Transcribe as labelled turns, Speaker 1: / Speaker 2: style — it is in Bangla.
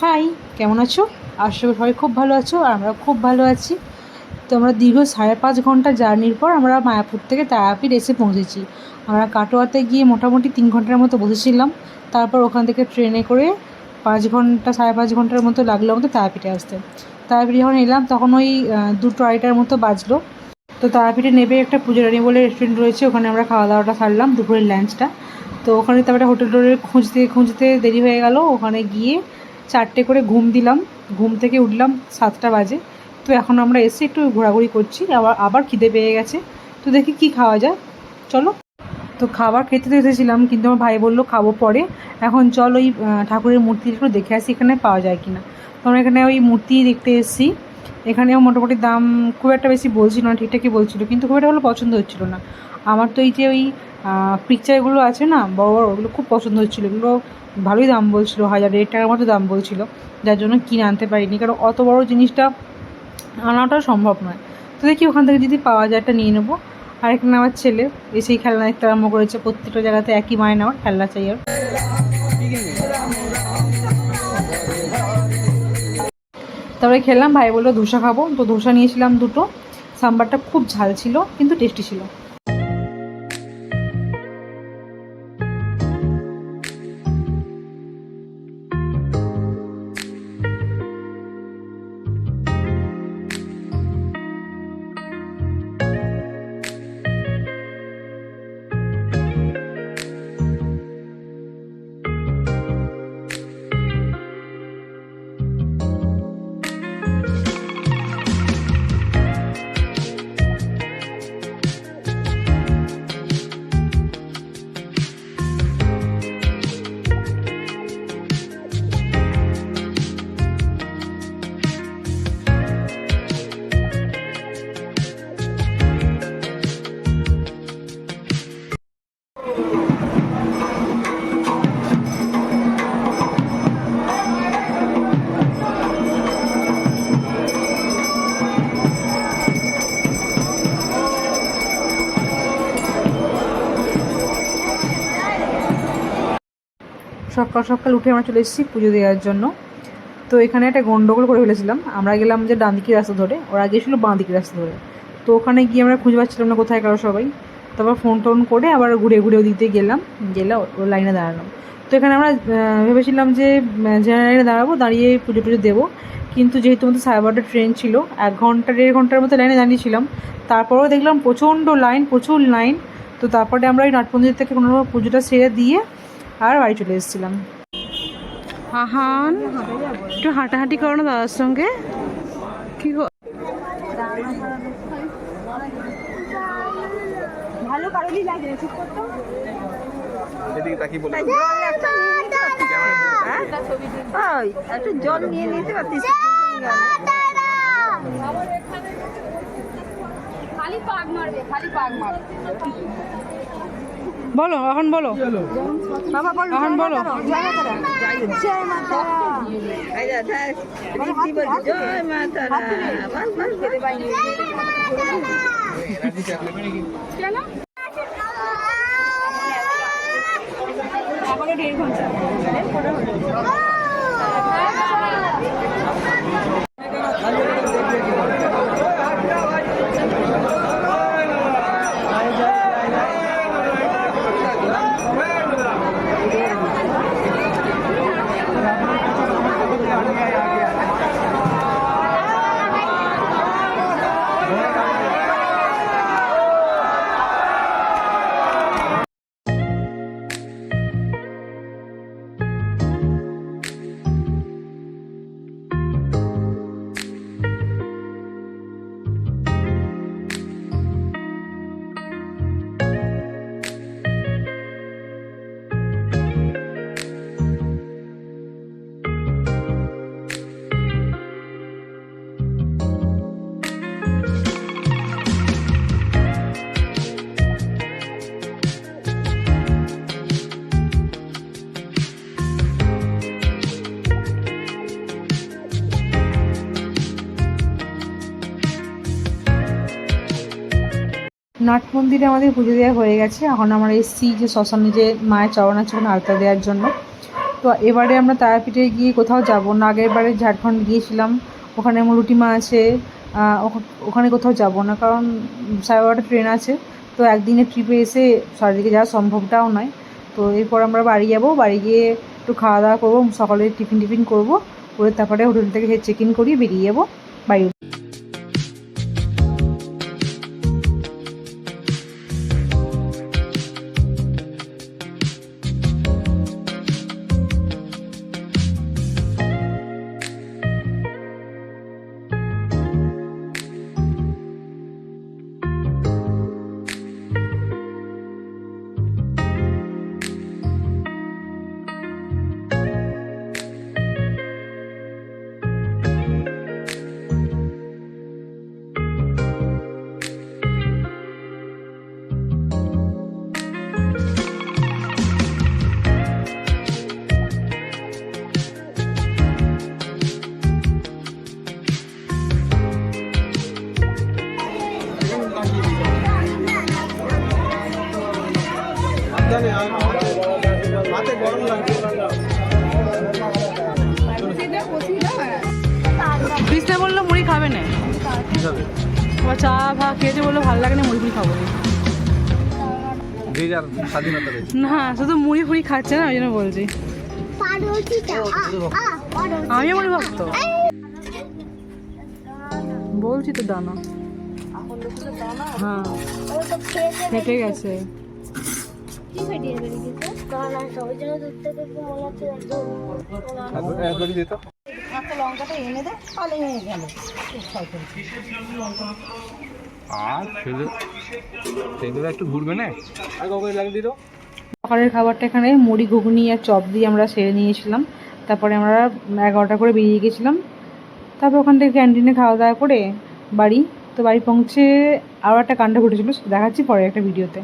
Speaker 1: হাই কেমন আছো? আশা করি সবাই খুব ভালো আছো আর আমরা খুব ভালো আছি। তো আমরা দীর্ঘ সাড়ে পাঁচ ঘণ্টা জার্নির পর আমরা মায়াপুর থেকে তারাপীঠ এসে পৌঁছেছি। আমরা কাটোয়াতে গিয়ে মোটামুটি তিন ঘণ্টার মতো বসেছিলাম। তারপর ওখান থেকে ট্রেনে করে পাঁচ ঘণ্টা, সাড়ে পাঁচ ঘণ্টার মতো লাগল আমাদের তারাপীঠে আসতে। তারাপীঠে যখন এলাম, তখন ওই দুটো আড়াইটার মতো বাজলো। তো তারাপীঠে নেবে একটা পূজারানি বলে রেস্টুরেন্ট রয়েছে, ওখানে আমরা খাওয়া দাওয়াটা সারলাম দুপুরের লাঞ্চটা তো ওখানে তারপরে হোটেল টোটেল খুঁজতে খুঁজতে দেরি হয়ে গেল। ওখানে গিয়ে চারটে করে ঘুম দিলাম। ঘুম থেকে উঠলাম সাতটা বাজে। তো এখন আমরা এসে একটু ঘোরাঘুরি করছি। আবার আবার খিদে পেয়ে গেছে। তো দেখি কি খাওয়া যায়। চলো। তো খাবার খেতে তো এসেছিলাম, কিন্তু আমার ভাই বলল খাব পরে। এখন চল ওই ঠাকুরের মূর্তি একটু দেখে আসি এখানে পাওয়া যায় কিনা। তো আমরা এখানে ওই মূর্তি দেখতে এসেছি। এখানেও মোটামুটি দাম খুব একটা বেশি বলছিল না, ঠিকঠাকই বলছিল, কিন্তু খুব একটা ভালো পছন্দ হচ্ছিল না। আমার তো এই যে ওই পিকচারগুলো আছে না, বড় বড়, ওগুলো খুব পছন্দ হচ্ছিল। এগুলো ভালোই দাম বলছিল, হাজার দেড় টাকার মতো দাম বলছিল, যার জন্য কিনে আনতে পারিনি, কারণ অত বড় জিনিসটা আনাটাও সম্ভব নয়। তো দেখি ওখান থেকে যদি পাওয়া যায় একটা নিয়ে নেব। আর এখানে আমার ছেলে এসেই খেলনা দেখতে আরম্ভ করেছে, প্রত্যেকটা জায়গাতে একই মায় নেওয়ার খেলনা চাই আর তারপরে খেলাম ভাই বলল, ধোসা খাব। তো ধোসা নিয়েছিলাম দুটো, সাম্বারটা খুব ঝাল ছিল, কিন্তু টেস্টি ছিল। সকাল সকাল উঠে আমরা চলে এসেছি পুজো দেওয়ার জন্য। তো এখানে একটা গন্ডগোল করে ফেলেছিলাম। আমরা গেলাম যে ডান দিকের রাস্তা ধরে। ওরা গিয়েছিল বাঁ দিকের রাস্তা ধরে। তো ওখানে গিয়ে আমরা খুঁজে পাচ্ছিলাম না কোথায় কারও সবাই। তারপর ফোন টোন করে আবার ঘুরে ঘুরে ওদিক গেলাম। গেলে ও লাইনে দাঁড়ালাম। তো এখানে আমরা ভেবেছিলাম যে লাইনে দাঁড়াবো, দাঁড়িয়ে পুজো টুজো দেবো। কিন্তু যেহেতু আমাদের সাড়ে ট্রেন ছিল, এক ঘণ্টা, দেড় ঘণ্টার মতো লাইনে দাঁড়িয়েছিলাম। তারপরেও দেখলাম প্রচণ্ড লাইন, প্রচুর লাইন। তো তারপরে আমরা ওই নাটমন্দির থেকে কোনো রকম পুজোটা সেরে দিয়ে আর বাড়ি চলে এসেছিলাম। আহান একটু হাঁটাহাঁটি করো না দাদার সঙ্গে? কি গো
Speaker 2: ভালো কারোরই লাগে ঠিক করতো
Speaker 3: এদিকে তাকিয়ে বলে
Speaker 2: ওই একটু জল নিয়ে নিতে পারতিস।
Speaker 4: খালি পাক মারবে খালি পাক মারবে।
Speaker 1: বলো এখন বলো।
Speaker 2: বাবা বলো
Speaker 1: এখন বলো।
Speaker 2: জয় মাতা
Speaker 1: নাট মন্দিরে আমাদের পুজো দেওয়া হয়ে গেছে। এখন আমরা এসেছি যে শ্মশানে যে মায়ের চরণ আছে ওখানে আলতা দেওয়ার জন্য। তো এবারে আমরা তারাপীঠে গিয়ে কোথাও যাব না, আগের বারে ঝাড়খণ্ড গিয়েছিলাম। ওখানে মুরুটি মা আছে ওখানে কোথাও যাব না, কারণ সাড়ে বারোটা ট্রেন আছে। তো একদিনের ট্রিপে এসে চারিদিকে যাওয়া সম্ভবটাও নয়। তো এরপর আমরা বাড়ি যাব, বাড়ি গিয়ে একটু খাওয়া দাওয়া করব, সকালে টিফিন টিফিন করব, করে তারপরে হোটেল থেকে চেক ইন করিয়ে বেরিয়ে যাব, বাড়ি
Speaker 3: সাবধানে হাতে গরম লাগছে
Speaker 1: কৃষ্ণা বলল মুড়ি খাবে না। চা ভা খেয়েছে বলল ভালো লাগে না মুড়ি ফুড়ি খাব। না শুধু মুড়ি ফুড়ি খাচ্ছে না ওই জন্য বলছি। আমিও মুড়ি ভক্ত বলছি তো দানা। হ্যাঁ। ফেটে গেছে।
Speaker 3: একবারই দিত।
Speaker 2: লঙ্কাটা এনে দে তাহলে হয়ে গেল।
Speaker 3: আর ছেলে সেগুলো একটু ঘুরবে না? আর কবে লাগিয়ে দিত
Speaker 1: সকালের খাবারটা এখানে মুড়ি ঘুগনি আর চপ দিয়ে আমরা সেরে নিয়েছিলাম। তারপরে আমরা এগারোটা করে বেরিয়ে গেছিলাম। তারপর ওখান থেকে ক্যান্টিনে খাওয়া দাওয়া করে বাড়ি। তো বাড়ি পৌঁছে আরও একটা কাণ্ড ঘটেছিল দেখাচ্ছি পরে একটা ভিডিওতে।